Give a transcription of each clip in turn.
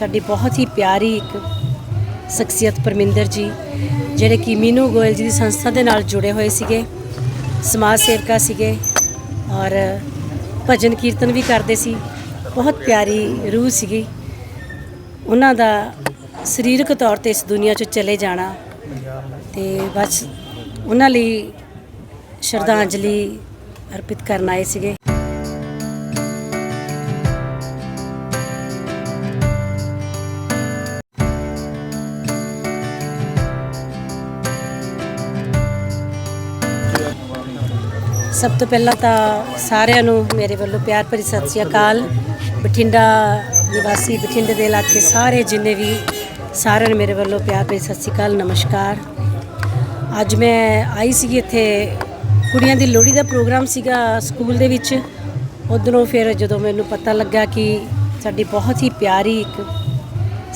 ਸਾਡੀ ਬਹੁਤ ਹੀ ਪਿਆਰੀ ਇੱਕ ਸ਼ਖਸੀਅਤ ਪਰਮਿੰਦਰ ਜੀ, ਜਿਹੜੇ ਕਿ ਮੀਨੂ ਗੋਇਲ ਜੀ ਦੀ ਸੰਸਥਾ ਦੇ ਨਾਲ ਜੁੜੇ ਹੋਏ ਸੀਗੇ, ਸਮਾਜ ਸੇਵਕਾ ਸੀਗੇ ਔਰ ਭਜਨ ਕੀਰਤਨ ਵੀ ਕਰਦੇ ਸੀ। ਬਹੁਤ ਪਿਆਰੀ ਰੂਹ ਸੀਗੀ। ਉਹਨਾਂ ਦਾ ਸਰੀਰਕ ਤੌਰ ਤੇ ਇਸ ਦੁਨੀਆ 'ਚੋਂ ਚਲੇ ਜਾਣਾ ਤੇ ਬਸ ਉਹਨਾਂ ਲਈ ਸ਼ਰਧਾਂਜਲੀ ਅਰਪਿਤ ਕਰਨ ਆਏ ਸੀਗੇ। ਸਭ ਤੋਂ ਪਹਿਲਾਂ ਤਾਂ ਸਾਰਿਆਂ ਨੂੰ ਮੇਰੇ ਵੱਲੋਂ ਪਿਆਰ ਭਰੀ ਸਤਿ ਸ਼੍ਰੀ ਅਕਾਲ। ਬਠਿੰਡਾ ਨਿਵਾਸੀ, ਬਠਿੰਡੇ ਦੇ ਇਲਾਕੇ ਸਾਰੇ ਜਿੰਨੇ ਵੀ ਸਾਰਿਆਂ ਨੂੰ ਮੇਰੇ ਵੱਲੋਂ ਪਿਆਰ ਭਰੀ ਸਤਿ ਸ਼੍ਰੀ ਅਕਾਲ, ਨਮਸਕਾਰ। ਅੱਜ ਮੈਂ ਆਈ ਸੀਗੀ ਇੱਥੇ, ਕੁੜੀਆਂ ਦੀ ਲੋਹੜੀ ਦਾ ਪ੍ਰੋਗਰਾਮ ਸੀਗਾ ਸਕੂਲ ਦੇ ਵਿੱਚ। ਉਧਰੋਂ ਫਿਰ ਜਦੋਂ ਮੈਨੂੰ ਪਤਾ ਲੱਗਾ ਕਿ ਸਾਡੀ ਬਹੁਤ ਹੀ ਪਿਆਰੀ ਇੱਕ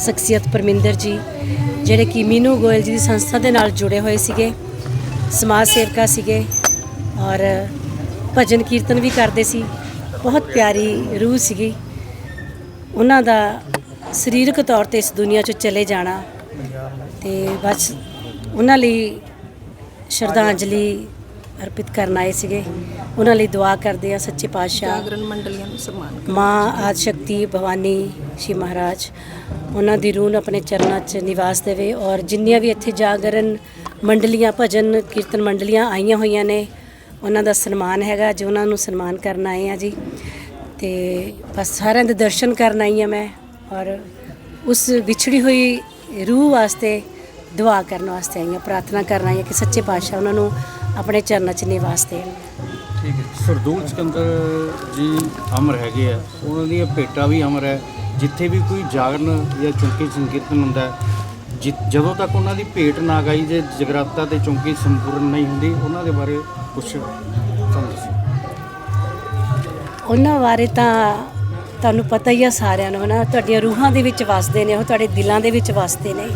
ਸ਼ਖਸੀਅਤ ਪਰਮਿੰਦਰ ਜੀ, ਜਿਹੜੇ ਕਿ ਮੀਨੂ ਗੋਇਲ ਜੀ ਦੀ ਸੰਸਥਾ ਦੇ ਨਾਲ ਜੁੜੇ ਹੋਏ ਸੀਗੇ, ਸਮਾਜ ਸੇਵਕਾ ਸੀਗੇ। ਔਰ ਭਜਨ ਕੀਰਤਨ ਵੀ ਕਰਦੇ ਸੀ। ਬਹੁਤ ਪਿਆਰੀ ਰੂਹ ਸੀਗੀ। ਉਹਨਾਂ ਦਾ ਸਰੀਰਕ ਤੌਰ ਤੇ ਇਸ ਦੁਨੀਆ 'ਚੋਂ ਚਲੇ ਜਾਣਾ ਤੇ ਬਸ ਉਹਨਾਂ ਲਈ ਸ਼ਰਧਾਂਜਲੀ ਅਰਪਿਤ ਕਰਨ ਆਏ ਸੀਗੇ। ਉਹਨਾਂ ਲਈ ਦੁਆ ਕਰਦੇ ਆ ਸੱਚੇ ਪਾਤਸ਼ਾਹ ਜਾਗਰਣ ਮੰਡਲੀਆਂ ਨੂੰ ਸਨਮਾਨ ਕਰੋ। ਮਾਂ ਆਦਿ ਸ਼ਕਤੀ ਭਵਾਨੀ ਸ਼੍ਰੀ ਮਹਾਰਾਜ ਉਹਨਾਂ ਦੀ ਰੂਹ ਨੂੰ ਆਪਣੇ ਚਰਨਾਂ 'ਚ ਨਿਵਾਸ ਦੇਵੇ ਔਰ ਜਿੰਨੀਆਂ ਵੀ ਇੱਥੇ ਜਾਗਰਨ ਮੰਡਲੀਆਂ ਭਜਨ ਕੀਰਤਨ ਮੰਡਲੀਆਂ ਆਈਆਂ ਹੋਈਆਂ ਨੇ ਉਹਨਾਂ ਦਾ ਸਨਮਾਨ ਹੈਗਾ ਅੱਜ ਉਹਨਾਂ ਨੂੰ ਸਨਮਾਨ ਕਰਨ ਆਏ ਆ ਜੀ। ਤੇ ਬਸ ਸਾਰਿਆਂ ਦੇ ਦਰਸ਼ਨ ਕਰਨ ਆਈ ਆ ਮੈਂ ਔਰ ਉਸ ਵਿਛੜੀ ਹੋਈ ਰੂਹ ਵਾਸਤੇ ਦੁਆ ਕਰਨ ਵਾਸਤੇ ਆਈ ਆ ਪ੍ਰਾਰਥਨਾ ਕਰਨ ਆਈ ਆ ਕਿ ਸੱਚੇ ਪਾਤਸ਼ਾਹ ਉਹਨਾਂ ਨੂੰ ਆਪਣੇ ਚਰਨਾਂ 'ਚ ਨਿਵਾਸ ਦੇਣ। ਠੀਕ ਹੈ। ਸਰਦੂਲ ਸਿਕੰਦਰ ਜੀ ਅਮਰ ਹੈਗੇ ਆ। ਉਹਨਾਂ ਦੀਆਂ ਭੇਟਾਂ ਵੀ ਅਮਰ ਹੈ। ਜਿੱਥੇ ਵੀ ਕੋਈ ਜਾਗਰਨ ਜਾਂ ਚੌਂਕੀ ਸੰਕੀਰਤਨ ਹੁੰਦਾ ਹੈ, ਜਿ- ਜਦੋਂ ਤੱਕ ਉਹਨਾਂ ਦੀ ਭੇਟ ਨਾ ਗਾਈ ਜੇ ਜਗਰਾਤਾ ਤੇ ਚੌਂਕੀ ਸੰਪੂਰਨ ਨਹੀਂ ਹੁੰਦੀ, ਉਹਨਾਂ ਦੇ ਬਾਰੇ ਕੁਝ ਸਾਨੂੰ ਦੱਸੋ। ਉਹਨਾਂ ਬਾਰੇ ਤਾਂ ਤੁਹਾਨੂੰ ਪਤਾ ਹੀ ਆ ਸਾਰਿਆਂ ਨੂੰ ਨਾ ਤੁਹਾਡੀਆਂ ਰੂਹਾਂ ਦੇ ਵਿੱਚ ਵਸਦੇ ਨੇ, ਉਹ ਤੁਹਾਡੇ ਦਿਲਾਂ ਦੇ ਵਿੱਚ ਵਸਦੇ ਨੇ।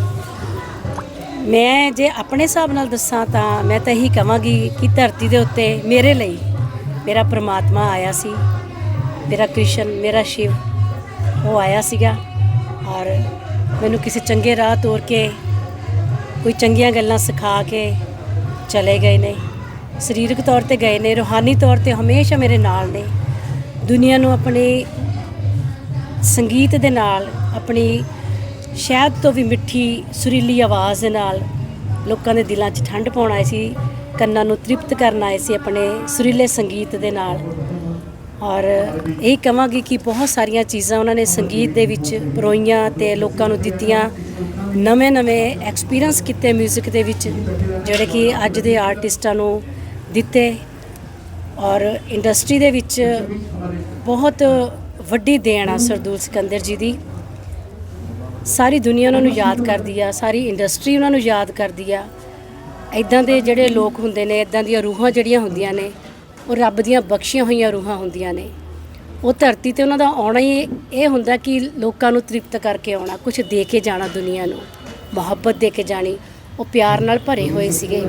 ਮੈਂ ਜੇ ਆਪਣੇ ਹਿਸਾਬ ਨਾਲ ਦੱਸਾਂ ਤਾਂ ਮੈਂ ਤਾਂ ਇਹੀ ਕਹਾਂਗੀ ਕਿ ਧਰਤੀ ਦੇ ਉੱਤੇ ਮੇਰੇ ਲਈ ਮੇਰਾ ਪ੍ਰਮਾਤਮਾ ਆਇਆ ਸੀ, ਮੇਰਾ ਕ੍ਰਿਸ਼ਨ, ਮੇਰਾ ਸ਼ਿਵ, ਉਹ ਆਇਆ ਸੀਗਾ ਔਰ ਮੈਨੂੰ ਕਿਸੇ ਚੰਗੇ ਰਾਹ ਤੋਰ ਕੇ, ਕੋਈ ਚੰਗੀਆਂ ਗੱਲਾਂ ਸਿਖਾ ਕੇ ਚਲੇ ਗਏ ਨੇ। ਸਰੀਰਕ ਤੌਰ ਤੇ ਗਏ ਨੇ, ਰੂਹਾਨੀ ਤੌਰ ਤੇ ਹਮੇਸ਼ਾ ਮੇਰੇ ਨਾਲ ਨੇ। ਦੁਨੀਆ ਨੂੰ ਆਪਣੀ ਸੰਗੀਤ ਦੇ ਨਾਲ, ਆਪਣੀ ਸ਼ਹਿਦ ਤੋਂ ਵੀ ਮਿੱਠੀ, ਸੁਰੀਲੀ ਆਵਾਜ਼ ਦੇ ਨਾਲ ਲੋਕਾਂ ਦੇ ਦਿਲਾਂ 'ਚ ਠੰਡ ਪਾਉਣ ਆਏ ਸੀ, ਕੰਨਾਂ ਨੂੰ ਤ੍ਰਿਪਤ ਕਰਨ ਆਏ ਸੀ ਆਪਣੇ ਸੁਰੀਲੇ ਸੰਗੀਤ ਦੇ ਨਾਲ। ਔਰ ਇਹ ਕਹਾਂਗੀ ਕਿ ਬਹੁਤ ਸਾਰੀਆਂ ਚੀਜ਼ਾਂ ਉਹਨਾਂ ਨੇ ਸੰਗੀਤ ਦੇ ਵਿੱਚ ਪਰੋਈਆਂ ਤੇ ਲੋਕਾਂ ਨੂੰ ਦਿੱਤੀਆਂ। ਨਵੇਂ-ਨਵੇਂ ਐਕਸਪੀਰੀਅੰਸ ਕੀਤੇ 뮤직 ਦੇ ਵਿੱਚ, ਜਿਹੜੇ ਕਿ ਅੱਜ ਦੇ ਆਰਟਿਸਟਾਂ ਨੂੰ ਦਿੱਤੇ। ਔਰ ਇੰਡਸਟਰੀ ਦੇ ਵਿੱਚ ਬਹੁਤ ਵੱਡੀ ਦੇਣ ਆ ਸਰਦੂਲ ਸਿਕੰਦਰ ਜੀ ਦੀ। ਸਾਰੀ ਦੁਨੀਆ ਉਹਨਾਂ ਨੂੰ ਯਾਦ ਕਰਦੀ ਆ, ਸਾਰੀ ਇੰਡਸਟਰੀ ਉਹਨਾਂ ਨੂੰ ਯਾਦ ਕਰਦੀ ਆ। ਇਦਾਂ ਦੇ ਜਿਹੜੇ ਲੋਕ ਹੁੰਦੇ ਨੇ ਇਦਾਂ ਦੀਆਂ ਰੂਹਾਂ ਜਿਹੜੀਆਂ ਹੁੰਦੀਆਂ ਨੇ ਉਹ ਰੱਬ ਦੀਆਂ ਬਖਸ਼ੀਆਂ ਹੋਈਆਂ ਰੂਹਾਂ ਹੁੰਦੀਆਂ ਨੇ। ਉਹ ਧਰਤੀ ਤੇ ਉਹਨਾਂ ਦਾ ਆਉਣਾ ਹੀ ਇਹ ਹੁੰਦਾ ਕਿ ਲੋਕਾਂ ਨੂੰ ਤ੍ਰਿਪਤ ਕਰਕੇ ਆਉਣਾ ਕੁਝ ਦੇ ਕੇ ਜਾਣਾ ਦੁਨੀਆ ਨੂੰ। ਮੁਹੱਬਤ ਦੇ ਕੇ ਜਾਣੀ। ਉਹ ਪਿਆਰ ਨਾਲ ਭਰੇ ਹੋਏ ਸੀਗੇ।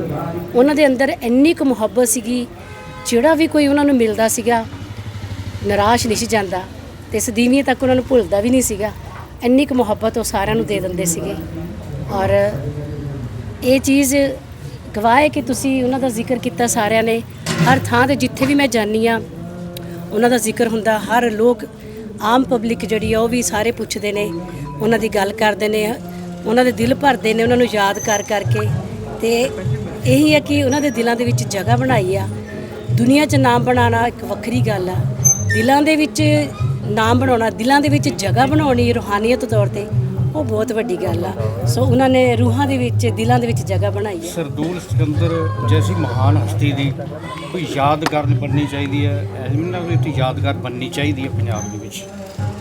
ਉਹਨਾਂ ਦੇ ਅੰਦਰ ਇੰਨੀ ਕੁ ਮੁਹੱਬਤ ਸੀਗੀ, ਜਿਹੜਾ ਵੀ ਕੋਈ ਉਹਨਾਂ ਨੂੰ ਮਿਲਦਾ ਸੀਗਾ, ਨਿਰਾਸ਼ ਨਹੀਂ ਸੀ ਜਾਂਦਾ ਤੇ ਸਦੀਵੀਂ ਤੱਕ ਉਹਨਾਂ ਨੂੰ ਭੁੱਲਦਾ ਵੀ ਨਹੀਂ ਸੀਗਾ। ਇੰਨੀ ਕੁ ਮੁਹੱਬਤ ਉਹ ਸਾਰਿਆਂ ਨੂੰ ਦੇ ਦਿੰਦੇ ਸੀਗੇ। ਔਰ ਇਹ ਚੀਜ਼ ਗਵਾਹ ਹੈ ਕਿ ਤੁਸੀਂ ਉਹਨਾਂ ਦਾ ਜ਼ਿਕਰ ਕੀਤਾ ਸਾਰਿਆਂ ਨੇ। ਹਰ ਥਾਂ ਤੇ ਜਿੱਥੇ ਵੀ ਮੈਂ ਜਾਨੀ ਆ ਉਹਨਾਂ ਦਾ ਜ਼ਿਕਰ ਹੁੰਦਾ, ਹਰ ਲੋਕ, ਆਮ ਪਬਲਿਕ ਜਿਹੜੀ ਆ, ਉਹ ਵੀ ਸਾਰੇ ਪੁੱਛਦੇ ਨੇ, ਉਹਨਾਂ ਦੀ ਗੱਲ ਕਰਦੇ ਨੇ, ਉਹਨਾਂ ਦੇ ਦਿਲ ਭਰਦੇ ਨੇ, ਉਹਨਾਂ ਨੂੰ ਯਾਦ ਕਰ ਕਰਕੇ। ਤੇ ਇਹੀ ਹੈ ਕਿ ਉਹਨਾਂ ਦੇ ਦਿਲਾਂ ਦੇ ਵਿੱਚ ਜਗ੍ਹਾ ਬਣਾਈ ਆ। ਦੁਨੀਆ 'ਚ ਨਾਮ ਬਣਾਉਣਾ ਇੱਕ ਵੱਖਰੀ ਗੱਲ ਆ। ਦਿਲਾਂ ਦੇ ਵਿੱਚ ਨਾਮ ਬਣਾਉਣਾ, ਦਿਲਾਂ ਦੇ ਵਿੱਚ ਜਗ੍ਹਾ ਬਣਾਉਣੀ ਰੂਹਾਨੀਅਤ ਤੌਰ ਤੇ। ਉਹ ਬਹੁਤ ਵੱਡੀ ਗੱਲ ਆ। ਸੋ ਉਹਨਾਂ ਨੇ ਰੂਹਾਂ ਦੇ ਵਿੱਚ ਦਿਲਾਂ ਦੇ ਵਿੱਚ ਜਗ੍ਹਾ ਬਣਾਈ ਹੈ। ਸਰਦੂਲ ਸਿਕੰਦਰ ਜੈਸੀ ਮਹਾਨ ਹਸਤੀ ਦੀ ਕੋਈ ਯਾਦਗਾਰ ਬਣਨੀ ਚਾਹੀਦੀ ਹੈ? ਵੀ ਇੱਕ ਯਾਦਗਾਰ ਬਣਨੀ ਚਾਹੀਦੀ ਹੈ ਪੰਜਾਬ ਦੇ ਵਿੱਚ।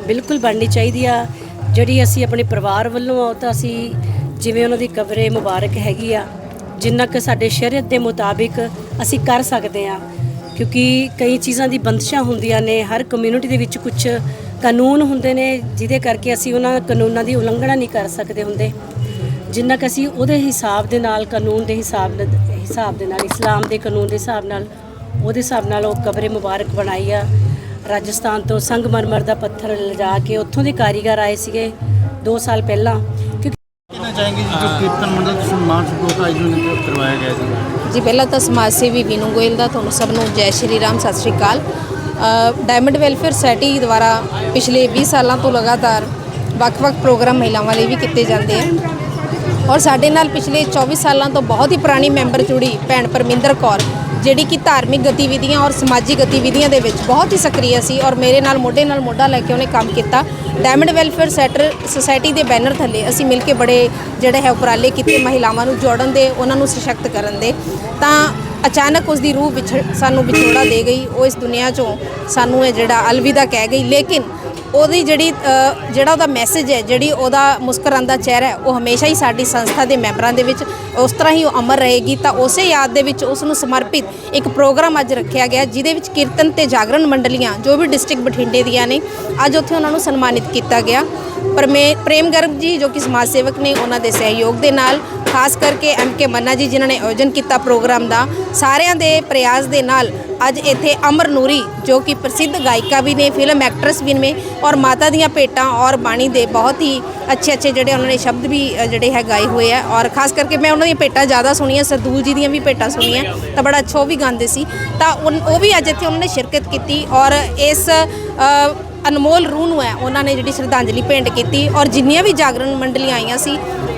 ਬਿਲਕੁਲ ਬਣਨੀ ਚਾਹੀਦੀ ਆ। ਜਿਹੜੀ ਅਸੀਂ ਆਪਣੇ ਪਰਿਵਾਰ ਵੱਲੋਂ ਆ ਉਹ ਤਾਂ ਅਸੀਂ ਜਿਵੇਂ ਉਹਨਾਂ ਦੀ ਕਬਰੇ ਮੁਬਾਰਕ ਹੈਗੀ ਆ ਜਿੰਨਾ ਕਿ ਸਾਡੇ ਸ਼ਰੀਅਤ ਦੇ ਮੁਤਾਬਿਕ ਅਸੀਂ ਕਰ ਸਕਦੇ ਆ। ਕਿਉਂਕਿ ਕਈ ਚੀਜ਼ਾਂ ਦੀ ਬੰਦਸ਼ਾਂ ਹੁੰਦੀਆਂ ਨੇ ਹਰ ਕਮਿਊਨਿਟੀ ਦੇ ਵਿੱਚ ਕੁਝ ਕਾਨੂੰਨ ਹੁੰਦੇ ਨੇ ਜਿਹਦੇ ਕਰਕੇ ਅਸੀਂ ਉਹਨਾਂ ਕਾਨੂੰਨਾਂ ਦੀ ਉਲੰਘਣਾ ਨਹੀਂ ਕਰ ਸਕਦੇ ਹੁੰਦੇ। ਜਿੰਨਾ ਕਿ ਅਸੀਂ ਉਹਦੇ ਹਿਸਾਬ ਦੇ ਨਾਲ ਕਾਨੂੰਨ ਦੇ ਹਿਸਾਬ ਨਾਲ ਹਿਸਾਬ ਦੇ ਨਾਲ ਇਸਲਾਮ ਦੇ ਕਾਨੂੰਨ ਦੇ ਹਿਸਾਬ ਨਾਲ ਉਹਦੇ ਹਿਸਾਬ ਨਾਲ ਉਹ ਕਬਰੇ ਮੁਬਾਰਕ ਬਣਾਈ ਆ। ਰਾਜਸਥਾਨ ਤੋਂ ਸੰਗਮਰਮਰ ਦਾ ਪੱਥਰ ਲਿਜਾ ਕੇ ਉੱਥੋਂ ਦੇ ਕਾਰੀਗਰ ਆਏ ਸੀਗੇ 2 ਸਾਲ ਪਹਿਲਾਂ। ਚਾहेंगे ਜੀ ਜੋ ਕੀਰਤਨ ਮੰਡਲ ਦੇ ਸਨਮਾਨ ਸੰਤੋਖ ਆਯੋਜਨ ਕਰਵਾਇਆ ਗਿਆ ਜੀ? ਜੀ ਪਹਿਲਾਂ ਤਾਂ ਸਮਾਜ ਸੇਵੀ ਵੀਨੂ ਗੋਇਲ ਦਾ ਤੁਹਾਨੂੰ ਸਭ ਨੂੰ ਜੈ ਸ਼੍ਰੀ ਰਾਮ ਸਤਿ ਸ਼੍ਰੀ ਅਕਾਲ। ਡਾਇਮੰਡ ਵੈਲਫੇਅਰ ਸੋਸਾਇਟੀ ਦੁਆਰਾ ਪਿਛਲੇ 20 ਸਾਲਾਂ ਤੋਂ ਲਗਾਤਾਰ ਵੱਖ-ਵੱਖ ਪ੍ਰੋਗਰਾਮ ਮਹਿਲਾਵਾਂ ਲਈ ਵੀ ਕੀਤੇ ਜਾਂਦੇ ਆ। ਔਰ ਸਾਡੇ ਨਾਲ ਪਿਛਲੇ 24 ਸਾਲਾਂ ਤੋਂ ਬਹੁਤ ਹੀ ਪੁਰਾਣੀ ਮੈਂਬਰ ਜੁੜੀ ਭੈਣ ਪਰਮਿੰਦਰ ਕੌਰ, ਜਿਹੜੀ ਕਿ ਧਾਰਮਿਕ ਗਤੀਵਿਧੀਆਂ ਔਰ ਸਮਾਜਿਕ ਗਤੀਵਿਧੀਆਂ ਦੇ ਵਿੱਚ ਬਹੁਤ ਹੀ ਸਕਰੀय ਸੀ ਔਰ ਮੇਰੇ ਨਾਲ ਮੋਢੇ ਨਾਲ ਮੋਢਾ ਲੈ ਕੇ ਉਹਨੇ ਕੰਮ ਕੀਤਾ। ਡਾਇਮੰਡ ਵੈਲਫੇਅਰ ਸੈਟਰ ਸੁਸਾਇਟੀ ਦੇ ਬੈਨਰ ਥੱਲੇ ਅਸੀਂ ਮਿਲ ਕੇ ਬੜੇ ਜਿਹੜੇ ਹੈ ਉਪਰਾਲੇ ਕੀਤੇ ਮਹਿਲਾਵਾਂ ਨੂੰ ਜੋੜਨ ਦੇ, ਉਹਨਾਂ ਨੂੰ ਸਸ਼ਕਤ ਕਰਨ ਦੇ। ਤਾਂ ਅਚਾਨਕ ਉਸ ਦੀ ਰੂਹ ਵਿੱਚ ਸਾਨੂੰ ਵਿਛੋੜਾ ਦੇ ਗਈ, ਉਹ ਇਸ ਦੁਨੀਆ ਚੋਂ ਸਾਨੂੰ ਇਹ ਜਿਹੜਾ ਅਲਵਿਦਾ ਕਹਿ ਗਈ। ਲੇਕਿਨ ਉਹਦੀ ਜਿਹੜੀ ਜਿਹੜਾ ਉਹਦਾ ਮੈਸੇਜ ਹੈ, ਜਿਹੜੀ ਉਹਦਾ ਮੁਸਕਰਾਉਂਦਾ ਚਿਹਰਾ ਉਹ ਹਮੇਸ਼ਾ ਹੀ ਸਾਡੀ ਸੰਸਥਾ ਦੇ ਮੈਂਬਰਾਂ ਦੇ ਵਿੱਚ, ਉਸ ਤਰ੍ਹਾਂ ਹੀ ਉਹ ਅਮਰ ਰਹੇਗੀ। ਤਾਂ ਉਸੇ ਯਾਦ ਦੇ ਵਿੱਚ ਉਸ ਨੂੰ ਸਮਰਪਿਤ ਇੱਕ ਪ੍ਰੋਗਰਾਮ ਅੱਜ ਰੱਖਿਆ ਗਿਆ, ਜਿਹਦੇ ਵਿੱਚ ਕੀਰਤਨ ਤੇ ਜਾਗਰਣ ਮੰਡਲੀਆਂ, ਜੋ ਵੀ ਡਿਸਟ੍ਰਿਕਟ ਬਠਿੰਡੇ ਦੀਆਂ ਨੇ, ਅੱਜ ਉੱਥੇ ਉਹਨਾਂ ਨੂੰ ਸਨਮਾਨਿਤ ਕੀਤਾ ਗਿਆ। ਪਰਮੇ ਪ੍ਰੇਮ ਗਰਗ ਜੀ, ਜੋ ਕਿ ਸਮਾਜ ਸੇਵਕ ਨੇ, ਉਹਨਾਂ ਦੇ ਸਹਿਯੋਗ ਦੇ ਨਾਲ, ਖਾਸ ਕਰਕੇ ਐਮ ਕੇ ਮੰਨਾ ਜੀ, ਜਿਨ੍ਹਾਂ ਨੇ ਆਯੋਜਨ ਕੀਤਾ ਪ੍ਰੋਗਰਾਮ ਦਾ, ਸਾਰਿਆਂ ਦੇ ਪ੍ਰਯਾਸ ਦੇ ਨਾਲ ਅੱਜ ਇੱਥੇ ਅਮਰ ਨੂਰੀ, ਜੋ ਕਿ ਪ੍ਰਸਿੱਧ ਗਾਇਕਾ ਵੀ ਨੇ, ਫਿਲਮ ਐਕਟਰੈਸ ਵੀ ਨੇ, ਔਰ ਮਾਤਾ ਦੀਆਂ ਭੇਟਾਂ ਔਰ ਬਾਣੀ ਦੇ ਬਹੁਤ ਹੀ ਅੱਛੇ ਅੱਛੇ ਜਿਹੜੇ ਉਹਨਾਂ ਨੇ ਸ਼ਬਦ ਵੀ ਜਿਹੜੇ ਹੈ ਗਾਏ ਹੋਏ ਆ, ਔਰ ਖਾਸ ਕਰਕੇ ਮੈਂ ਉਹਨਾਂ ਦੀਆਂ ਭੇਟਾਂ ਜ਼ਿਆਦਾ ਸੁਣੀਆਂ, ਸਰਦੂਲ ਜੀ ਦੀਆਂ ਵੀ ਭੇਟਾਂ ਸੁਣੀਆਂ, ਤਾਂ ਬੜਾ ਅੱਛਾ ਉਹ ਵੀ ਗਾਉਂਦੇ ਸੀ। ਤਾਂ ਉਨ- ਉਹ ਵੀ ਅੱਜ ਇੱਥੇ ਉਹਨਾਂ ਨੇ ਸ਼ਿਰਕਤ ਕੀਤੀ ਔਰ ਇਸ ਅਨਮੋਲ ਰੂਹ ਨੂੰ ਹੈ ਉਹਨਾਂ ਨੇ ਜਿਹੜੀ ਸ਼ਰਧਾਂਜਲੀ ਭੇਂਟ ਕੀਤੀ ਔਰ ਜਿੰਨੀਆਂ ਵੀ ਜਾਗਰਣ ਮੰਡਲੀਆਂ ਆਈਆਂ ਸੀ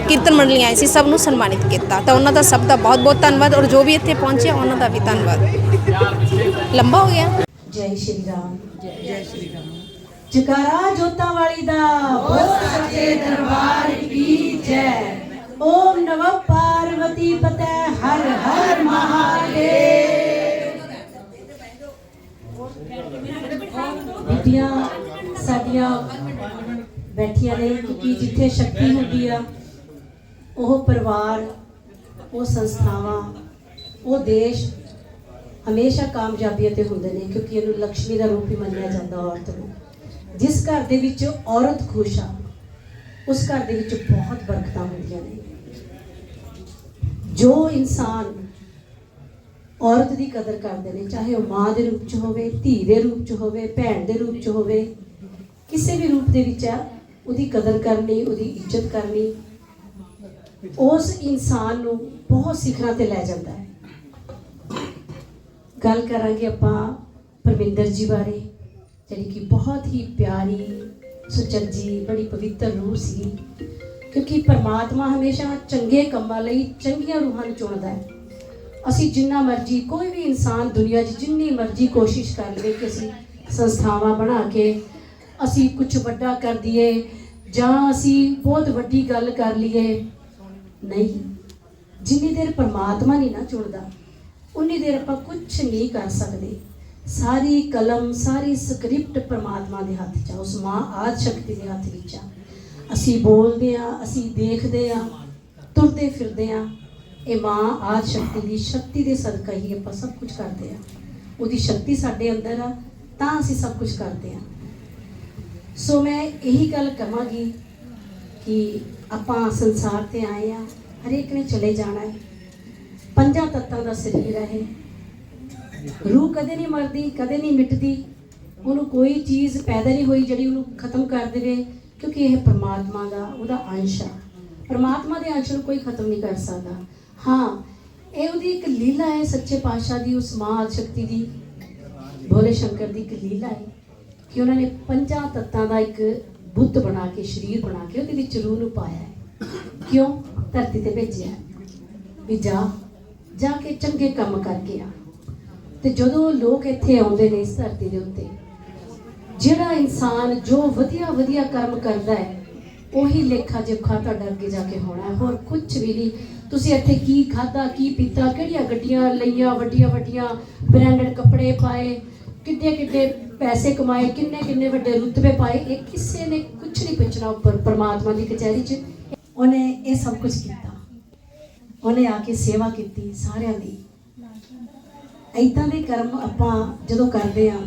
ਕੀਰਤਨ ਮੰਡਲੀਆਂ ਆਈ ਸੀ ਸਭ ਨੂੰ ਸਨਮਾਨਿਤ ਕੀਤਾ। ਤਾਂ ਉਹਨਾਂ ਦਾ ਸਭ ਦਾ ਬਹੁਤ ਬਹੁਤ ਧੰਨਵਾਦ ਔਰ ਜੋ ਵੀ ਇੱਥੇ ਪਹੁੰਚੇ ਉਹਨਾਂ ਦਾ ਵੀ ਧੰਨਵਾਦ। ਲੰਬਾ ਹੋ ਗਿਆ। ਜੈ ਸ਼੍ਰੀ ਰਾਮ। ਜੈ ਸ਼੍ਰੀ ਰਾਮ। ਜਕਾਰਾ ਜੋਤਾਂ ਵਾਲੀ ਦਾ। ਬੋਲ ਸੱਚੇ ਦਰਬਾਰ ਕੀ ਜੈ। ਓਮ ਨਮః ਪਾਰਵਤੀ ਪਤੈ ਹਰ ਹਰ ਮਹਾਦੇਵ। ਬੀਬੀਆਂ ਸਾਡੀਆਂ ਬੈਠੀਆਂ ਨੇ, ਕਿਉਂਕਿ ਜਿੱਥੇ ਸ਼ਕਤੀ ਹੁੰਦੀ ਆ, ਉਹ ਪਰਿਵਾਰ, ਉਹ ਸੰਸਥਾਵਾਂ, ਉਹ ਦੇਸ਼ ਹਮੇਸ਼ਾ ਕਾਮਯਾਬੀਆਂ ਤੇ ਹੁੰਦੇ ਨੇ, ਕਿਉਂਕਿ ਇਹਨੂੰ ਲక్ష్ਮੀ ਦਾ ਰੂਪ ਹੀ ਮੰਨਿਆ ਜਾਂਦਾ ਔਰਤ ਨੂੰ। ਜਿਸ ਘਰ ਦੇ ਵਿੱਚ ਔਰਤ ਖੁਸ਼ ਆ, ਉਸ ਘਰ ਦੇ ਵਿੱਚ ਬਹੁਤ ਬਰਕਤਾਂ ਹੁੰਦੀਆਂ ਨੇ। ਜੋ ਇਨਸਾਨ ਔਰਤ ਦੀ ਕਦਰ ਕਰਦੇ ਨੇ, ਚਾਹੇ ਉਹ ਮਾਂ ਦੇ ਰੂਪ 'ਚ ਹੋਵੇ, ਧੀ ਦੇ ਰੂਪ 'ਚ ਹੋਵੇ, ਭੈਣ ਦੇ ਰੂਪ 'ਚ ਹੋਵੇ, ਕਿਸੇ ਵੀ ਰੂਪ ਦੇ ਵਿੱਚ ਆ, ਉਹਦੀ ਕਦਰ ਕਰਨੀ, ਉਹਦੀ ਇੱਜ਼ਤ ਕਰਨੀ, ਉਸ ਇਨਸਾਨ ਨੂੰ ਬਹੁਤ ਸਿਖਰਾਂ ਤੇ ਲੈ ਜਾਂਦਾ ਹੈ। ਗੱਲ ਕਰਾਂਗੇ ਆਪਾਂ ਪਰਮਿੰਦਰ ਜੀ ਬਾਰੇ, ਜਿਹੜੀ ਕਿ ਬਹੁਤ ਹੀ ਪਿਆਰੀ, ਸੁਚੱਜੀ, ਬੜੀ ਪਵਿੱਤਰ ਰੂਹ ਸੀ ਕਿਉਂਕਿ ਪਰਮਾਤਮਾ ਹਮੇਸ਼ਾ ਚੰਗੇ ਕੰਮਾਂ ਲਈ ਚੰਗੀਆਂ ਰੂਹਾਂ ਨੂੰ ਚੁਣਦਾ ਹੈ। ਅਸੀਂ ਜਿੰਨਾ ਮਰਜ਼ੀ ਕੋਈ ਵੀ ਇਨਸਾਨ ਦੁਨੀਆ 'ਚ ਜਿੰਨੀ ਮਰਜ਼ੀ ਕੋਸ਼ਿਸ਼ ਕਰ ਲਵੇ ਕਿ ਅਸੀਂ ਸੰਸਥਾਵਾਂ ਬਣਾ ਕੇ ਅਸੀਂ ਕੁਝ ਵੱਡਾ ਕਰ ਦਈਏ ਜਾਂ ਅਸੀਂ ਬਹੁਤ ਵੱਡੀ ਗੱਲ ਕਰ ਲਈਏ, ਨਹੀਂ। ਜਿੰਨੀ ਦੇਰ ਪਰਮਾਤਮਾ ਨਹੀਂ ਨਾ ਚੁਣਦਾ, ਉਨੀ ਦੇਰ ਆਪਾਂ ਕੁਝ ਨਹੀਂ ਕਰ ਸਕਦੇ। ਸਾਰੀ ਕਲਮ, ਸਾਰੀ ਸਕ੍ਰਿਪਟ ਪਰਮਾਤਮਾ ਦੇ ਹੱਥ 'ਚ ਆ, ਉਸ ਮਾਂ ਆਦ ਸ਼ਕਤੀ ਦੇ ਹੱਥ ਵਿੱਚ ਆ। ਅਸੀਂ ਬੋਲਦੇ ਆ ਅਸੀਂ ਦੇਖਦੇ ਆ ਤੁਰਦੇ ਫਿਰਦੇ ਆ ਇਹ ਮਾਂ ਆਦ ਸ਼ਕਤੀ ਦੀ ਸ਼ਕਤੀ ਦੇ ਸਦਕਾ ਹੀ ਆਪਾਂ ਸਭ ਕੁਝ ਕਰਦੇ ਆ ਉਹਦੀ ਸ਼ਕਤੀ ਸਾਡੇ ਅੰਦਰ ਆ, ਤਾਂ ਅਸੀਂ ਸਭ ਕੁਝ ਕਰਦੇ ਆ ਸੋ ਮੈਂ ਇਹੀ ਗੱਲ ਕਹਾਂਗੀ ਕਿ ਆਪਾਂ ਸੰਸਾਰ ਤੇ ਆਏ ਆ ਹਰੇਕ ਨੇ ਚਲੇ ਜਾਣਾ ਹੈ। ਪੰਜਾਂ ਤੱਤਾਂ ਦਾ ਸਰੀਰ ਹੈ ਇਹ। ਰੂਹ ਕਦੇ ਨਹੀਂ ਮਰਦੀ, ਕਦੇ ਨਹੀਂ ਮਿਟਦੀ। ਉਹਨੂੰ ਕੋਈ ਚੀਜ਼ ਪੈਦਾ ਨਹੀਂ ਹੋਈ ਜਿਹੜੀ ਉਹਨੂੰ ਖਤਮ ਕਰ ਦੇਵੇ, ਕਿਉਂਕਿ ਇਹ ਪਰਮਾਤਮਾ ਦਾ, ਉਹਦਾ ਅੰਸ਼ ਆ। ਪਰਮਾਤਮਾ ਦੇ ਅੰਸ਼ ਨੂੰ ਕੋਈ ਖਤਮ ਨਹੀਂ ਕਰ ਸਕਦਾ। ਹਾਂ, ਇਹ ਉਹਦੀ ਇੱਕ ਲੀਲਾ ਹੈ, ਸੱਚੇ ਪਾਤਸ਼ਾਹ ਦੀ, ਉਸ ਮਾਂ ਆਦਿ ਸ਼ਕਤੀ ਦੀ। ਭੋਲੇ ਸ਼ੰਕਰ ਦੀ ਇੱਕ ਲੀਲਾ ਹੈ ਕਿ ਉਹਨਾਂ ਨੇ ਪੰਜਾਂ ਤੱਤਾਂ ਦਾ ਇੱਕ ਬੁੱਤ ਬਣਾ ਕੇ, ਸਰੀਰ ਬਣਾ ਕੇ ਉਹਦੇ ਵਿੱਚ ਰੂਹ ਨੂੰ ਪਾਇਆ ਹੈ। ਕਿਉਂ? ਧਰਤੀ ਤੇ ਭੇਜਿਆ ਵੀ ਜਾ ਜਾ ਕੇ ਚੰਗੇ ਕੰਮ ਕਰਕੇ ਆ। ਤੇ ਜਦੋਂ ਲੋਕ ਇੱਥੇ ਆਉਂਦੇ ਨੇ ਇਸ ਧਰਤੀ ਦੇ ਉੱਤੇ, ਜਿਹੜਾ ਇਨਸਾਨ ਜੋ ਵਧੀਆ ਵਧੀਆ ਕਰਮ ਕਰਦਾ ਹੈ, ਉਹੀ ਲੇਖਾ ਜੋਖਾ ਤੁਹਾਡਾ ਅੱਗੇ ਜਾ ਕੇ ਹੋਣਾ ਹੋਰ ਕੁਝ ਵੀ ਨਹੀਂ। ਤੁਸੀਂ ਇੱਥੇ ਕੀ ਖਾਦਾ ਕੀ ਪੀਤਾ, ਕਿਹੜੀਆਂ ਗੱਡੀਆਂ ਲਈਆਂ, ਵੱਡੀਆਂ ਵੱਡੀਆਂ ਬ੍ਰਾਂਡਡ ਕੱਪੜੇ ਪਾਏ ਕਿੰਨੇ ਕਿੱਡੇ ਪੈਸੇ ਕਮਾਏ, ਕਿੰਨੇ ਕਿੰਨੇ ਵੱਡੇ ਰੁਤਬੇ ਪਾਏ, ਇਹ ਕਿਸੇ ਨੇ ਕੁਝ ਨਹੀਂ ਪੁੱਛਣਾ ਉੱਪਰ ਪਰਮਾਤਮਾ ਦੀ ਕਚਹਿਰੀ 'ਚ। ਉਹਨੇ ਇਹ ਸਭ ਕੁਝ ਕੀਤਾ। ਉਹਨੇ ਆ ਕੇ ਸੇਵਾ ਕੀਤੀ ਸਾਰਿਆਂ ਦੀ। ਐਦਾਂ ਦੇ ਕਰਮ ਆਪਾਂ ਜਦੋਂ ਕਰਦੇ ਆ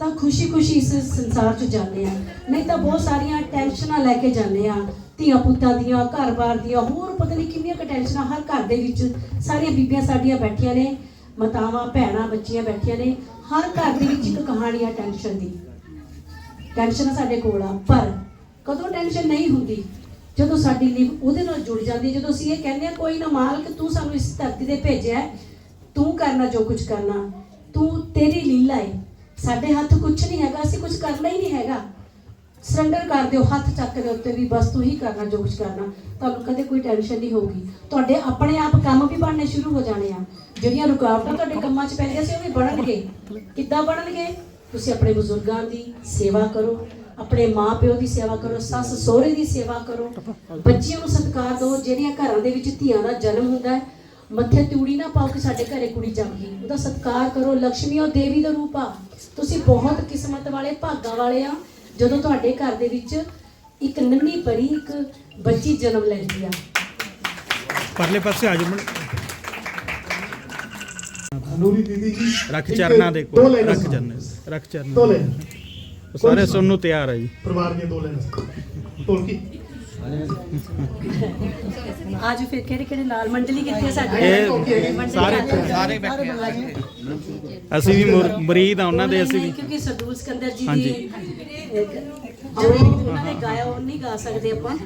ਤਾਂ ਖੁਸ਼ੀ-ਖੁਸ਼ੀ ਇਸ ਸੰਸਾਰ 'ਚ ਜਾਂਦੇ ਆ। ਨਹੀਂ ਤਾਂ ਬਹੁਤ ਸਾਰੀਆਂ ਟੈਨਸ਼ਨਾਂ ਲੈ ਕੇ ਜਾਂਦੇ ਆ। ਧੀਆਂ ਪੁੱਤਾਂ ਦੀਆਂ, ਘਰ-ਬਾਰ ਦੀਆਂ, ਹੋਰ ਪਤਾ ਨਹੀਂ ਕਿੰਨੀਆਂ ਕੁ ਟੈਨਸ਼ਨਾਂ ਹਰ ਘਰ ਦੇ ਵਿੱਚ ਸਾਰੀਆਂ ਬੀਬੀਆਂ ਸਾਡੀਆਂ ਬੈਠੀਆਂ ਨੇ, ਮਾਤਾਵਾਂ, ਭੈਣਾਂ, ਬੱਚੀਆਂ ਬੈਠੀਆਂ ਨੇ, ਹਰ ਘਰ ਦੇ ਵਿੱਚ ਇੱਕ ਕਹਾਣੀ ਆ ਟੈਨਸ਼ਨ ਦੀ। ਟੈਨਸ਼ਨ ਸਾਡੇ ਕੋਲ ਆ, ਪਰ ਕਦੋਂ ਟੈਨਸ਼ਨ ਨਹੀਂ ਹੁੰਦੀ? ਜਦੋਂ ਸਾਡੀ ਲੀਵ ਉਹਦੇ ਨਾਲ ਜੁੜ ਜਾਂਦੀ ਜਦੋਂ ਅਸੀਂ ਇਹ ਕਹਿੰਦੇ ਆ ਕੋਈ ਨਾ ਮਾਲਕ, ਤੂੰ ਸਾਨੂੰ ਇਸ ਧਰਤੀ ਤੇ ਭੇਜਿਆ ਤੂੰ ਕਰਨਾ ਜੋ ਕੁਝ ਕਰਨਾ। ਤੂੰ ਤੇਰੀ ਲੀਲਾ ਹੈ। ਸਾਡੇ ਹੱਥ ਕੁਝ ਨਹੀਂ ਹੈਗਾ, ਅਸੀਂ ਕੁਝ ਕਰਨਾ ਹੀ ਨਹੀਂ ਹੈਗਾ। ਸਰੈਂਡਰ ਕਰ ਦਿਓ, ਹੱਥ ਚੱਕ ਦੇ ਉੱਤੇ ਵੀ ਬਸ ਤੂੰ ਹੀ ਕਰਨਾ, ਜੋ ਕੁਝ ਕਰਨਾ। ਤੁਹਾਨੂੰ ਕਦੇ ਕੋਈ ਟੈਨਸ਼ਨ ਨਹੀਂ ਹੋਊਗੀ। ਤੁਹਾਡੇ ਆਪਣੇ ਆਪ ਕੰਮ ਵੀ ਬਣਨੇ ਸ਼ੁਰੂ ਹੋ ਜਾਣੇ ਆ। ਜਿਹੜੀਆਂ ਰੁਕਾਵਟਾਂ ਤੁਹਾਡੇ ਕੰਮਾਂ 'ਚ ਪੈਂਦੀਆਂ ਸੀ, ਉਹ ਵੀ ਬਣਨਗੇ। ਕਿੱਦਾਂ ਬਣਨਗੇ? ਤੁਸੀਂ ਆਪਣੇ ਬਜ਼ੁਰਗਾਂ ਦੀ ਸੇਵਾ ਕਰੋ, ਆਪਣੇ ਮਾਪਿਓ ਦੀ ਸੇਵਾ ਕਰੋ ਸੱਸ ਸਹੁਰੇ ਦੀ ਸੇਵਾ ਕਰੋ। ਬੱਚਿਆਂ ਨੂੰ ਸਤਿਕਾਰ ਦਿਓ, ਜਿਹੜੀਆਂ ਘਰਾਂ ਦੇ ਵਿੱਚ ਧੀਆਂ ਦਾ ਜਨਮ ਹੁੰਦਾ ਹੈ ਮੱਥੇ ਤੂੜੀ ਨਾ ਪਾਓ ਕਿ ਸਾਡੇ ਘਰੇ ਕੁੜੀ ਜੰਮ ਗਈ। ਉਹਦਾ ਸਤਿਕਾਰ ਕਰੋ। ਲక్ష్ਮੀ ਉਹ ਦੇਵੀ ਦਾ ਰੂਪ ਆ। ਤੁਸੀਂ ਬਹੁਤ ਕਿਸਮਤ ਵਾਲੇ ਭਾਗਾਂ ਵਾਲੇ ਆ। ਜਦੋਂ ਤੁਹਾਡੇ ਘਰ ਦੇ ਵਿੱਚ ਇੱਕ ਨੰਨੀ ਬੜੀ ਇੱਕ ਬੱਚੀ ਜਨਮ ਲੈਂਦੀ ਆ। ਪਰਲੇ ਪਾਸੇ ਆ ਜਾਓ ਨੂਰੀ ਦੀਦੀ ਜੀ ਰੱਖ ਚਰਨਾਂ ਦੇ ਦੋ ਕੋਲ ਰੱਖ। ਚਰਨਾਂ ਰੱਖ ਦੋ ਚਰਨਾਂ ਲਾਈਨਾਂ। ਉਹ ਸਾਰੇ ਸੁਣਨ ਨੂੰ ਤਿਆਰ ਆ ਜੀ। ਪਰਿਵਾਰ ਦੀਆਂ ਦੋ ਲਾਈਨਾਂ ਢੋਲਕੀ ਅੱਜ ਫਿਰ ਕਿਹੜੇ ਕਿਹੜੇ ਮੰਡਲੀ ਕਿੱਥੇ ਸਾਡੀ? ਸਾਰੇ ਅਸੀਂ ਵੀ ਮੁਰ- ਮੁਰੀਦ ਆ ਉਹਨਾਂ ਦੇ ਅਸੀਂ ਵੀ। ਨਹੀਂ, ਕਿਉਂਕਿ ਸਰਦੂਲ ਸਿਕੰਦਰ ਜੀ ਹਾਂਜੀ। ਦੀ ਇੱਕ ਜੋ ਉਹਨਾਂ ਨੇ ਗਾਇਆ ਉਹ ਨਹੀਂ ਗਾ ਸਕਦੇ ਆਪਾਂ।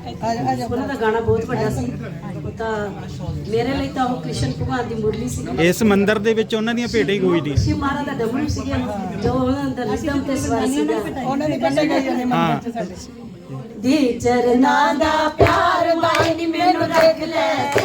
ਉਹਨਾਂ ਦਾ ਗਾਣਾ ਬਹੁਤ ਵੱਡਾ ਸੀ। ਉਹ ਤਾਂ ਮੇਰੇ ਲਈ ਤਾਂ ਉਹ ਕ੍ਰਿਸ਼ਨ ਭਗਵਾਨ ਦੀ ਮੁਰਲੀ ਸੀ। ਇਸ ਮੰਦਿਰ ਦੇ ਵਿੱਚ ਉਹਨਾਂ ਦੀਆਂ ਭੇਟਾਂ ਹੀ ਗੋਈਦੀ ਸ਼ਿਵ ਮਹਾਰਾਜ ਦਾ ਡਮਰੂ ਸੀਗੇ। ਜੋ ਉਹਨਾਂ ਦਾ ਰਿਦਮ ਤੇ ਸਵਾਰ ਸੀਗਾ। ਉਹਨਾਂ ਦੀ ਬੰਦੇ ਗਈ ਉਹਨੇ ਹਾਂ। ਦੇ ਚਰਨਾਂ ਦਾ ਪਿਆਰ ਮਾਈ ਨੀ ਮੈਨੂੰ ਰੱਖ ਲੈ।